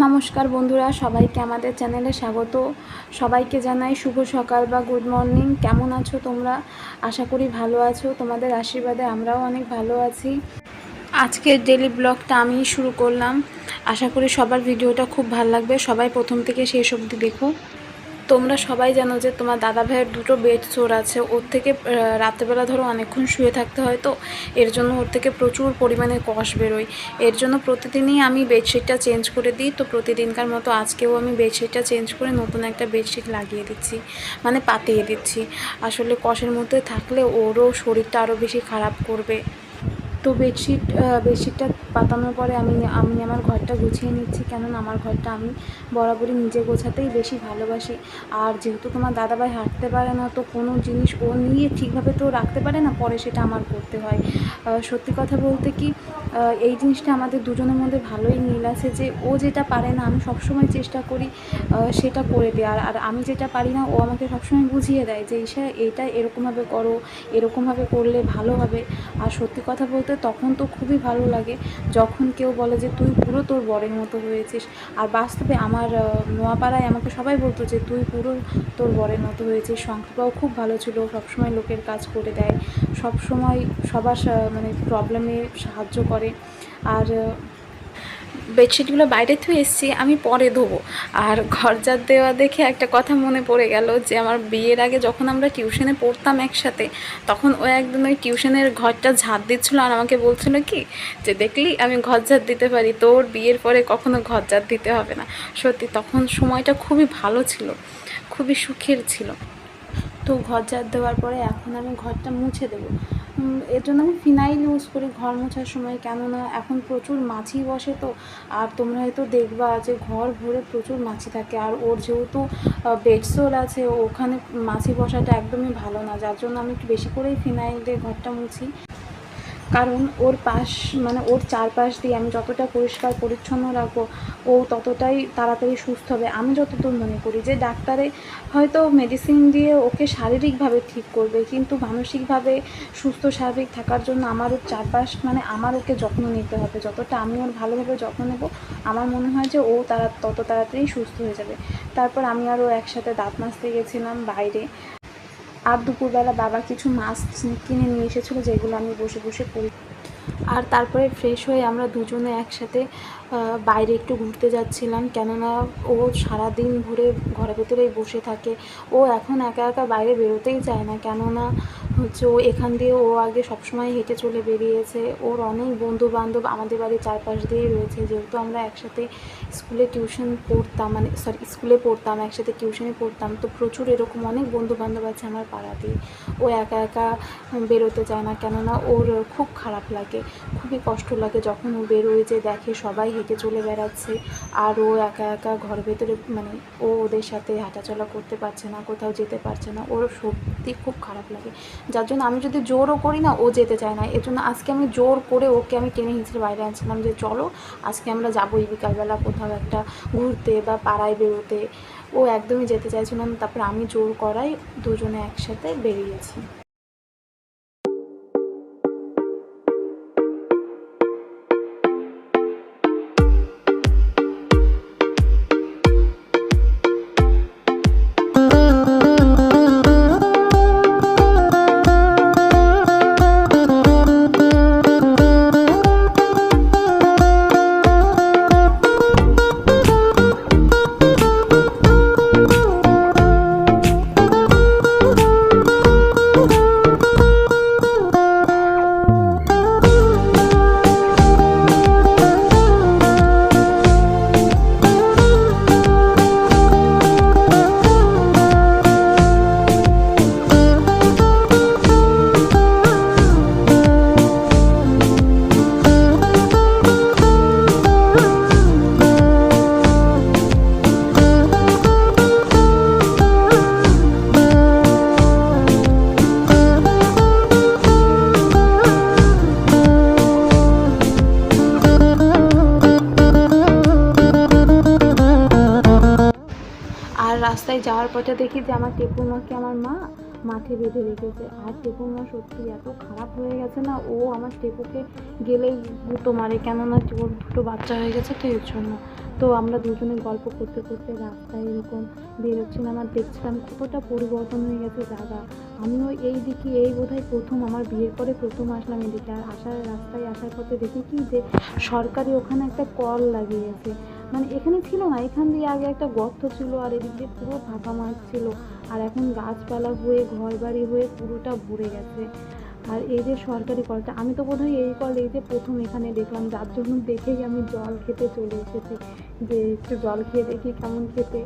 নমস্কার বন্ধুরা, সবাইকে আমাদের চ্যানেলে স্বাগত। সবাইকে জানাই শুভ সকাল বা গুড মর্নিং। কেমন আছো তোমরা? আশা করি ভালো আছো। তোমাদের আশীর্বাদে আমরাও অনেক ভালো আছি। আজকের ডেলি ব্লগটা আমি শুরু করলাম। আশা করি সবার ভিডিওটা খুব ভালো লাগবে। সবাই প্রথম থেকে শেষ অবধি দেখো। তোমরা সবাই জানো যে তোমার দাদা ভাইয়ের দুটো বেড সোর আছে, ওর থেকে রাত্রেবেলা ধরো অনেকক্ষণ শুয়ে থাকতে হয় তো, এর জন্য ওর থেকে প্রচুর পরিমাণে কষ বেরোয়। এর জন্য প্রতিদিনই আমি বেডশিটটা চেঞ্জ করে দিই, তো প্রতিদিনকার মতো আজকেও আমি বেডশিটটা চেঞ্জ করে নতুন একটা বেডশিট লাগিয়ে দিচ্ছি মানে পাতিয়ে দিচ্ছি। আসলে কষের মধ্যে থাকলে ওরও শরীরটা আরও বেশি খারাপ করবে। তো বেডশিট বেডশিটটা পাতানোর পরে আমি আমি আমার ঘরটা গুছিয়ে নিচ্ছি। কেননা আমার ঘরটা আমি বরাবরই নিজে গোছাতেই বেশি ভালোবাসি। আর যেহেতু তোমার দাদাভাই হাঁটতে পারে না, তো কোনো জিনিস ও নিয়ে ঠিকভাবে তো রাখতে পারে না, পরে সেটা আমার করতে হয়। সত্যি কথা বলতে কি এই জিনিসটা আমাদের দুজনের মধ্যে ভালোই মিল আছে যে ও যেটা পারে না, আমি সবসময় চেষ্টা করি সেটা করে দেওয়ার। আর আমি যেটা পারি না, ও আমাকে সবসময় বুঝিয়ে দেয় যে, ঈশা এইটা এরকমভাবে করো, এরকমভাবে করলে ভালো হবে। আর সত্যি কথা বলতে তখন তো খুবই ভালো লাগে, যখন কেউ বলে যে, তুই পুরো তোর বরের মতো হয়েছিস। আর বাস্তবে আমার নোয়াপাড়ায় আমাকে সবাই বলতো যে, তুই পুরো তোর বরের মতো হয়েছিস। সংখ্যাটাও খুব ভালো ছিল, সবসময় লোকের কাজ করে দেয়। সবসময় সবার মানে প্রবলেমে সাহায্য করে। আর বেডশিটগুলো বাইরে থুয়ে এসেছি, আমি পরে ধোবো। আর ঘর ঝাড় দেওয়া দেখে একটা কথা মনে পড়ে গেল যে, আমার বিয়ের আগে যখন আমরা টিউশনে পড়তাম একসাথে, তখন ও একদিন ওই টিউশনের ঘরটা ঝাড় দিচ্ছিল আর আমাকে বলছিল কি যে, দেখলি, আমি ঘর ঝাড় দিতে পারি, তোর বিয়ের পরে কখনো ঘর ঝাড় দিতে হবে না। সত্যি, তখন সময়টা খুবই ভালো ছিল, খুবই সুখের ছিল। তো ঘর ঝাড় দেওয়ার পরে এখন আমি ঘরটা মুছে দেবো। এর জন্য আমি ফিনাইল ইউজ করি, ঘর মোছার সময়। কেননা এখন প্রচুর মাছি বসে তো, আর তোমরা হয়তো দেখবা যে ঘর ভরে প্রচুর মাছি থাকে। আর ওর যেহেতু বেডসোল আছে, ওখানে মাছি বসাটা একদমই ভালো না। যার জন্য আমি একটু বেশি করেই ফিনাইল দিয়ে ঘরটা মুছি। কারণ ওর পাশ মানে ওর চারপাশ দিয়ে আমি যতটা পরিষ্কার পরিচ্ছন্ন রাখব, ও ততটাই তাড়াতাড়ি সুস্থ হবে। আমি যতদূর মনে করি যে ডাক্তারে হয়তো মেডিসিন দিয়ে ওকে শারীরিকভাবে ঠিক করবে, কিন্তু মানসিকভাবে সুস্থ, স্বাভাবিক থাকার জন্য আমার ওর চারপাশ মানে আমার ওকে যত্ন নিতে হবে। যতটা আমি ওর ভালোভাবে যত্ন নেব, আমার মনে হয় যে ও তারা তত তাড়াতাড়ি সুস্থ হয়ে যাবে। তারপর আমি আরও একসাথে দাঁত মাজতে গেছিলাম বাইরে। আর দুপুরবেলা বাবা কিছু মাছ কিনে নিয়ে এসেছিল, যেগুলো আমি বসে বসে করি। আর তারপরে ফ্রেশ হয়ে আমরা দুজনে একসাথে বাইরে একটু ঘুরতে যাচ্ছিলাম। কেননা ও সারাদিন ঘুরে ঘরের ভেতরেই বসে থাকে। ও এখন একা একা বাইরে বেরোতেই চায় না। কেননা হচ্ছে, ও এখান দিয়ে ও আগে সবসময় হেঁটে চলে বেরিয়েছে। ওর অনেক বন্ধু বান্ধব আমাদের বাড়ির চারপাশ দিয়েই রয়েছে। যেহেতু আমরা একসাথে স্কুলে টিউশন পড়তাম মানে সরি স্কুলে পড়তাম, একসাথে টিউশনে পড়তাম, তো প্রচুর এরকম অনেক বন্ধু বান্ধব আছে আমার পাড়াতেই ও একা একা বেরোতে চায় না, কেননা ওর খুব খারাপ লাগে, খুবই কষ্ট লাগে যখন ও বেরোয় যে দেখে সবাই হেঁটে চলে বেড়াচ্ছে, আর ও একা একা ঘর ভেতরে মানে ও ওদের সাথে হাঁটাচলা করতে পারছে না, কোথাও যেতে পারছে না, ওর সত্যি খুব খারাপ লাগে। যার জন্য আমি যদি জোরও করি না, ও যেতে চায় না। এর জন্য আজকে আমি জোর করে ওকে আমি টেনে হিঁচড়ে বাইরে আনছিলাম যে, চলো, আজকে আমরা যাবোই বিকালবেলা কোথাও একটা ঘুরতে বা পাড়ায় বেরোতে। ও একদমই যেতে চাইছিল না। তারপর আমি জোর করাই দুজনে একসাথে বেরিয়েছি। আর রাস্তায় যাওয়ার পথে দেখি যে আমার টেপুর মাকে আমার মা মাঠে বেঁধে রেখেছে। আর টেপুর মা সত্যি এত খারাপ হয়ে গেছে না, ও আমার টেপুকে গেলেই গুঁতো মারে। কেননা ওর দুটো বাচ্চা হয়ে গেছে তো এর জন্য। তো আমরা দুজনে গল্প করতে করতে রাস্তায় এরকম বেরোচ্ছিলাম আর দেখছিলাম কতটা পরিবর্তন হয়ে গেছে জায়গা। আমিও এই দিকে, এই বোধহয় প্রথম, আমার বিয়ের পরে প্রথম আসলাম এদিকে। আর আসার রাস্তায় আসার পথে দেখি কি যে সরকারি ওখানে একটা কল লাগিয়েছে। মানে এখানে ছিল না, এখান দিয়ে আগে একটা গর্ত ছিল আর এদিক দিয়ে পুরো ফাঁকা মাঠ ছিল। আর এখন গাছপালা হয়ে ঘর বাড়ি হয়ে পুরোটা ভরে গেছে। আর এই যে সরকারি কলটা, আমি তো বোধহয় এই কল এই যে প্রথম এখানে দেখলাম, যার জন্য দেখেই আমি জল খেতে চলে এসেছি। যে একটু জল খেয়ে দেখি কেমন খেতে।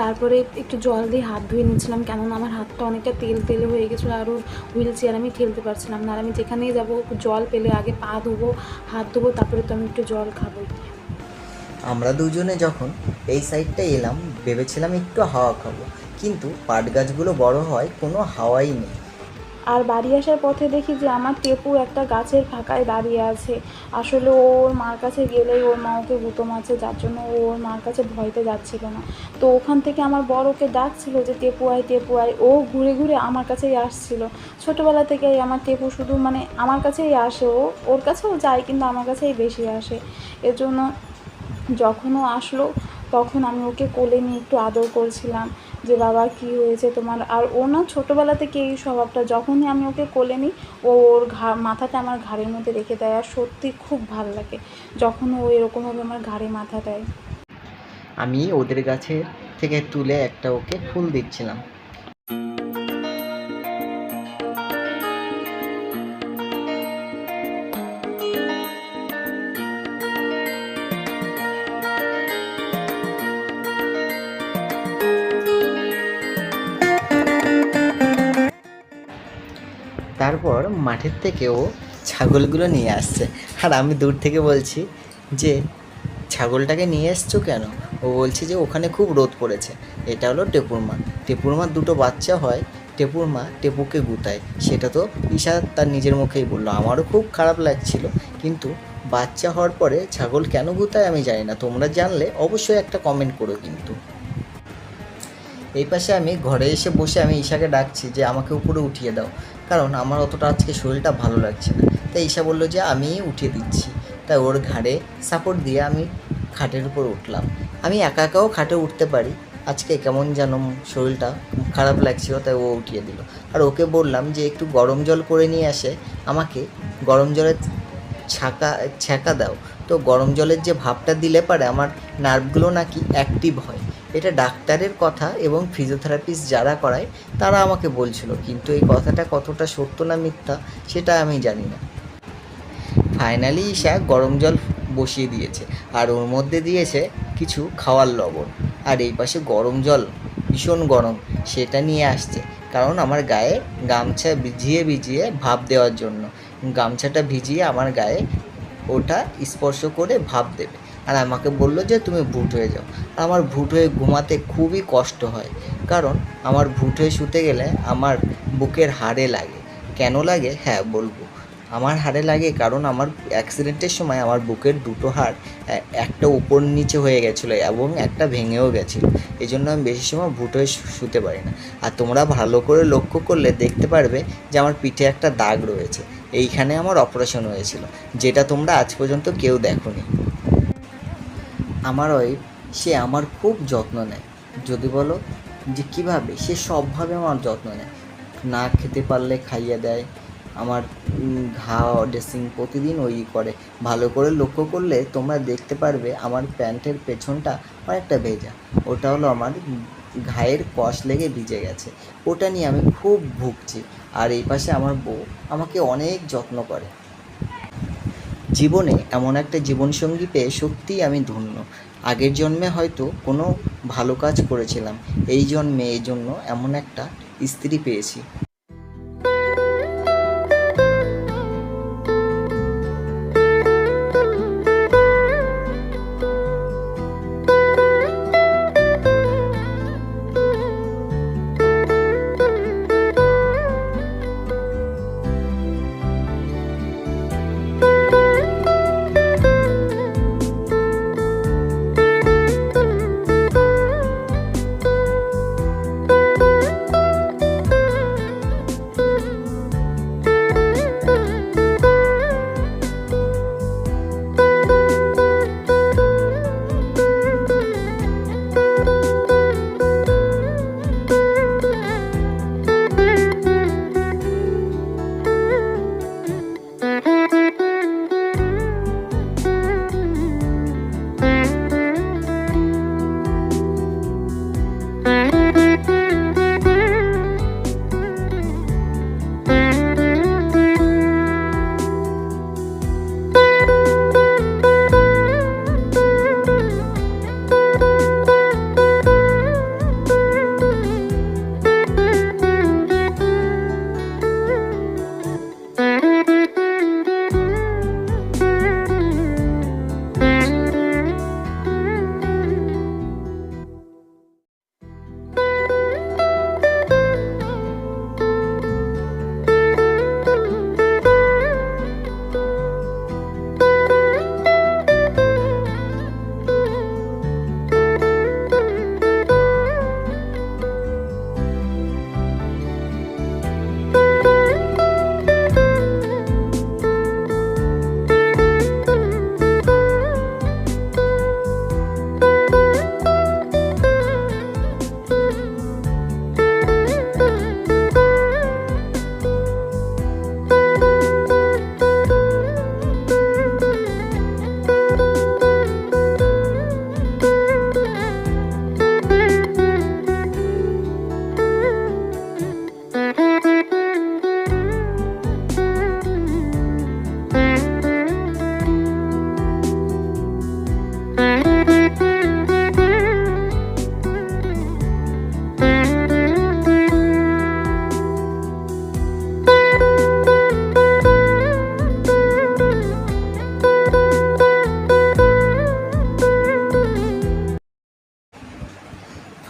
তারপরে একটু জল দিয়ে হাত ধুয়ে নিচ্ছিলাম কেননা আমার হাতটা অনেকটা তেল তেল হয়ে গেছিল আর হুইল চেয়ার আমি ঠেলতে পারছিলাম না। আর আমি যেখানেই যাব, জল পেলে আগে পা ধুবো, হাত ধুবো, তারপরে তো আমি একটু জল খাব। আমরা দুজনে যখন এই সাইডটা এলাম, ভেবেছিলাম একটু হাওয়া খাব। কিন্তু পাট গাছগুলো বড় হয়, কোনো হাওয়াই নেই। আর বাড়ি আসার পথে দেখি যে আমার টেপু একটা গাছের ফাঁকায় দাঁড়িয়ে আছে। আসলে ওর মার কাছে গেলেই ওর মা ওকে গুঁতো মারছে যার জন্য ও ওর মার কাছে ভয়তে যাচ্ছিল না। তো ওখান থেকে আমার বড় ওকে ডাকছিল যে টেপু আয় টেপু আয় ও ঘুরে ঘুরে আমার কাছেই আসছিল। ছোটোবেলা থেকেই আমার টেপু শুধু মানে আমার কাছেই আসে ও। ওর কাছেও যায়, কিন্তু আমার কাছেই বেশি আসে। এর জন্য যখন ও আসলো, তখন আমি ওকে কোলে নিয়ে একটু আদর করছিলাম যে, বাবা, কি হয়েছে তোমার? আর ও না ছোটোবেলা থেকে এই স্বভাবটা, যখনই আমি ওকে কোলে নিই, ও ওর ঘা, মাথাটা আমার ঘাড়ের মধ্যে রেখে দেয় আর সত্যি খুব ভালো লাগে যখন ও এরকমভাবে আমার ঘাড়ে মাথা দেয়। আমি ওদের গাছের থেকে তুলে একটা ওকে ফুল দিচ্ছিলাম। তারপর মাঠের থেকে ও ছাগলগুলো নিয়ে আসছে। আর আমি দূর থেকে বলছি যে, ছাগলটাকে নিয়ে এসছো কেন? ও বলছে যে, ওখানে খুব রোদ পড়েছে। এটা হলো টেপুর মা টেপুর মার দুটো বাচ্চা হয়। টেপুর মা টেপুকে গুতায়। সেটা তো ঈশা তার নিজের মুখেই বলল। আমারও খুব খারাপ লাগছিল। কিন্তু বাচ্চা হওয়ার পরে ছাগল কেন গুতায় আমি জানি না। তোমরা জানলে অবশ্যই একটা কমেন্ট করো কিন্তু। এই পাশে আমি ঘরে এসে বসে আমি ঈশাকে ডাকছি যে, আমাকে উপরে উঠিয়ে দাও। কারণ আমার অতটা আজকে শরীরটা ভালো লাগছে না। তাই ঈশা বলল যে, আমি উঠিয়ে দিচ্ছি। তাই ওর ঘাড়ে সাপোর্ট দিয়ে আমি খাটের উপর উঠলাম। আমি একা একাও খাটে উঠতে পারি। আজকে কেমন যেন শরীরটা খারাপ লাগছিল, তাই ও উঠিয়ে দিল। আর ওকে বললাম যে, একটু গরম জল করে নিয়ে আসে আমাকে গরম জলের ছাকা ছ্যাঁকা দাও। তো গরম জলের যে ভাবটা দিলে পারে, আমার নার্ভগুলো নাকি অ্যাক্টিভ হয়। এটা ডাক্তারের কথা এবং ফিজিওথেরাপিস্ট যারা করায়, তারা আমাকে বলছিল, কিন্তু এই কথাটা কতটা সত্য না মিথ্যা, সেটা আমি জানি না। ফাইনালি ঈশা গরম জল বসিয়ে দিয়েছে আর ওর মধ্যে দিয়েছে কিছু খাওয়ার লবণ। আর এই পাশে গরম জল, ভীষণ গরম, সেটা নিয়ে আসছে। কারণ আমার গায়ে গামছা ভিজিয়ে ভিজিয়ে ভাপ দেওয়ার জন্য। গামছাটা ভিজিয়ে আমার গায়ে ওটা স্পর্শ করে ভাপ দেবে। আর আমাকে বলল যে তুমি ভুট হয়ে যাও। আর আমার ভুট হয়ে ঘুমাতে খুবই কষ্ট হয়। কারণ আমার ভুট হয়ে শুতে গেলে আমার বুকের হাড়ে লাগে। কেন লাগে? হ্যাঁ বলব। আমার হাড়ে লাগে কারণ আমার অ্যাক্সিডেন্টের সময় আমার বুকের দুটো হাড় একটা উপর নিচে হয়ে গেছিল এবং একটা ভেঙেও গেছিল। এই জন্য আমি বেশি সময় ভুট হয়ে শুতে পারি না। আর তোমরা ভালো করে লক্ষ্য করলে দেখতে পারবে যে আমার পিঠে একটা দাগ রয়েছে। এইখানে আমার অপারেশন হয়েছিল, যেটা তোমরা আজ পর্যন্ত কেউ দেখোনি। আমার ওয়াইফ সে আমার খুব যত্ন নেয়। যদি বলো যে কীভাবে? সে সবভাবে আমার যত্ন নেয়। না খেতে পারলে খাইয়ে দেয়। আমার ঘা ড্রেসিং প্রতিদিন ওই করে। ভালো করে লক্ষ্য করলে তোমরা দেখতে পারবে আমার প্যান্টের পেছনটা অনেকটা ভেজা। ওটা হলো আমার ঘায়ের কষ লেগে ভিজে গেছে। ওটা নিয়ে আমি খুব ভুগছি। আর এই পাশে আমার বউ আমাকে অনেক যত্ন করে। জীবনে এমন একটা জীবনসঙ্গী পেয়ে সত্যিই আমি ধন্য। আগের জন্মে হয়তো কোনো ভালো কাজ করেছিলাম, এই জন্মে, এই জন্য এমন একটা স্ত্রী পেয়েছি।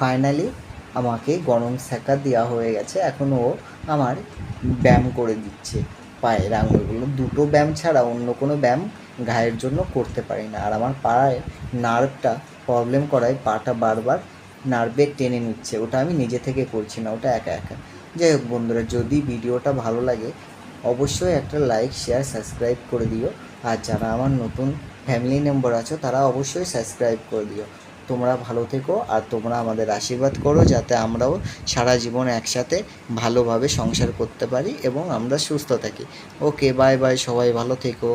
ফাইনালি আমাকে গরম শাঁকা দেওয়া হয়ে গেছে। এখন ও আমার ব্যায়াম করে দিচ্ছে। পায়ের আঙুলগুলো, দুটো ব্যায়াম ছাড়া অন্য কোনো ব্যায়াম ঘায়ের জন্য করতে পারি না। আর আমার পায়ে নার্ভটা প্রবলেম করায় পাটা বারবার নার্ভে টেনে নিচ্ছে। ওটা আমি নিজে থেকে করছি না, ওটা একা একা। যাই হোক বন্ধুরা, যদি ভিডিওটা ভালো লাগে, অবশ্যই একটা লাইক শেয়ার সাবস্ক্রাইব করে দিও। আর যারা আমার নতুন ফ্যামিলি মেম্বার আছো, তারা অবশ্যই সাবস্ক্রাইব করে দিও। তোমরা ভালো থেকো আর তোমরা আমাদের আশীর্বাদ করো যাতে আমরাও সারা জীবন একসাথে ভালোভাবে সংসার করতে পারি এবং আমরা সুস্থ থাকি। ওকে বাই বাই সবাই ভালো থেকো।